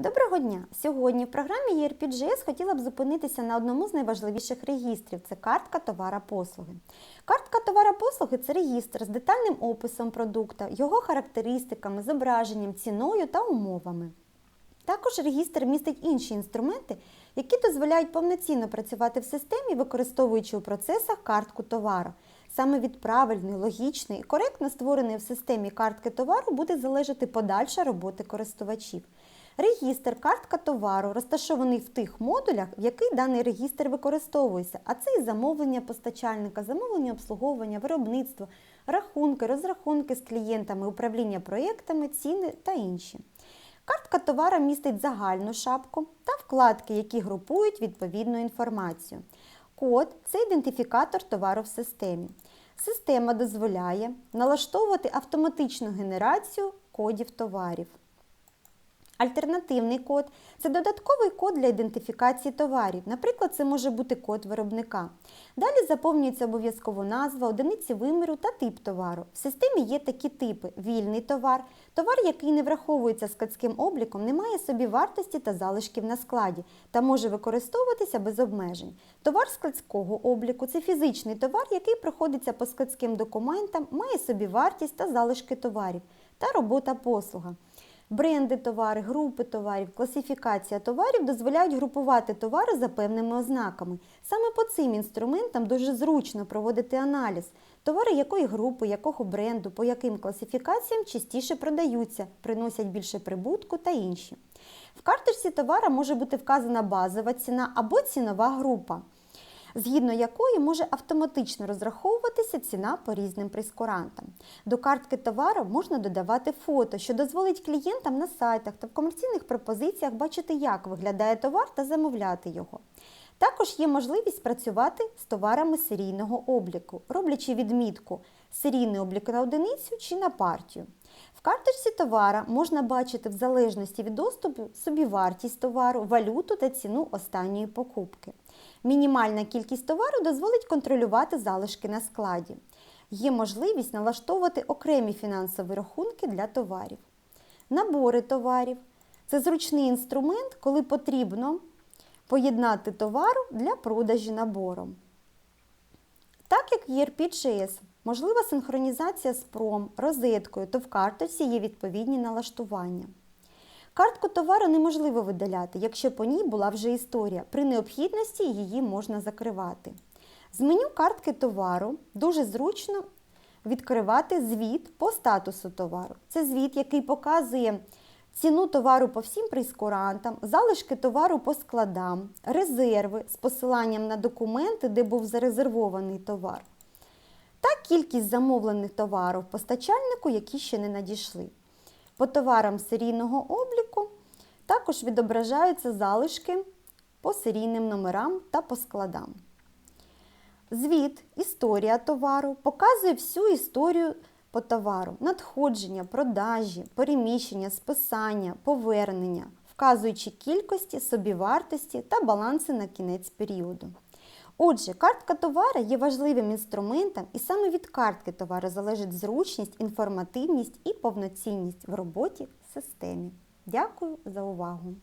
Доброго дня! Сьогодні в програмі ERP.js хотіла б зупинитися на одному з найважливіших регістрів це картка товара послуги. Картка товара послуги це регістр з детальним описом продукта, його характеристиками, зображенням, ціною та умовами. Також регістр містить інші інструменти, які дозволяють повноцінно працювати в системі, використовуючи у процесах картку товару. Саме від правильної, логічної і коректно створеної в системі картки товару буде залежати подальша робота користувачів. Регістр картка товару розташований в тих модулях, в який даний регістр використовується, а це і замовлення постачальника, замовлення обслуговування, виробництво, рахунки, розрахунки з клієнтами, управління проєктами, ціни та інші. Картка товара містить загальну шапку та вкладки, які групують відповідну інформацію. Код це ідентифікатор товару в системі. Система дозволяє налаштовувати автоматичну генерацію кодів товарів. Альтернативний код це додатковий код для ідентифікації товарів. Наприклад, це може бути код виробника. Далі заповнюється обов'язково назва, одиниці виміру та тип товару. В системі є такі типи: вільний товар, товар, який не враховується складським обліком, не має собі вартості та залишків на складі та може використовуватися без обмежень. Товар складського обліку це фізичний товар, який проходиться по складським документам, має собі вартість та залишки товарів та робота послуга. Бренди товари, групи товарів, класифікація товарів дозволяють групувати товари за певними ознаками. Саме по цим інструментам дуже зручно проводити аналіз. Товари якої групи, якого бренду, по яким класифікаціям частіше продаються, приносять більше прибутку та інші. В карточці товара може бути вказана базова ціна або цінова група згідно якої може автоматично розраховуватися ціна по різним прескурантам. До картки товару можна додавати фото, що дозволить клієнтам на сайтах та в комерційних пропозиціях бачити, як виглядає товар та замовляти його. Також є можливість працювати з товарами серійного обліку, роблячи відмітку серійний облік на одиницю чи на партію. В карточці товара можна бачити в залежності від доступу собівартість товару, валюту та ціну останньої покупки. Мінімальна кількість товару дозволить контролювати залишки на складі. Є можливість налаштовувати окремі фінансові рахунки для товарів. Набори товарів це зручний інструмент, коли потрібно поєднати товару для продажі набором. Так як в ERP.js можлива синхронізація з PROM, розеткою, то в карточці є відповідні налаштування. Картку товару неможливо видаляти, якщо по ній була вже історія. При необхідності її можна закривати. З меню картки товару дуже зручно відкривати звіт по статусу товару. Це звіт, який показує ціну товару по всім прейскурантам, залишки товару по складам, резерви з посиланням на документи, де був зарезервований товар, та кількість замовлених товарів постачальнику, які ще не надійшли. По товарам серійного обліку також відображаються залишки по серійним номерам та по складам. Звіт, історія товару показує всю історію по товару, надходження, продажі, переміщення, списання, повернення, вказуючи кількості, собівартості та баланси на кінець періоду. Отже, картка товара є важливим інструментом, і саме від картки товару залежить зручність, інформативність і повноцінність в роботі в системі. Дякую за увагу!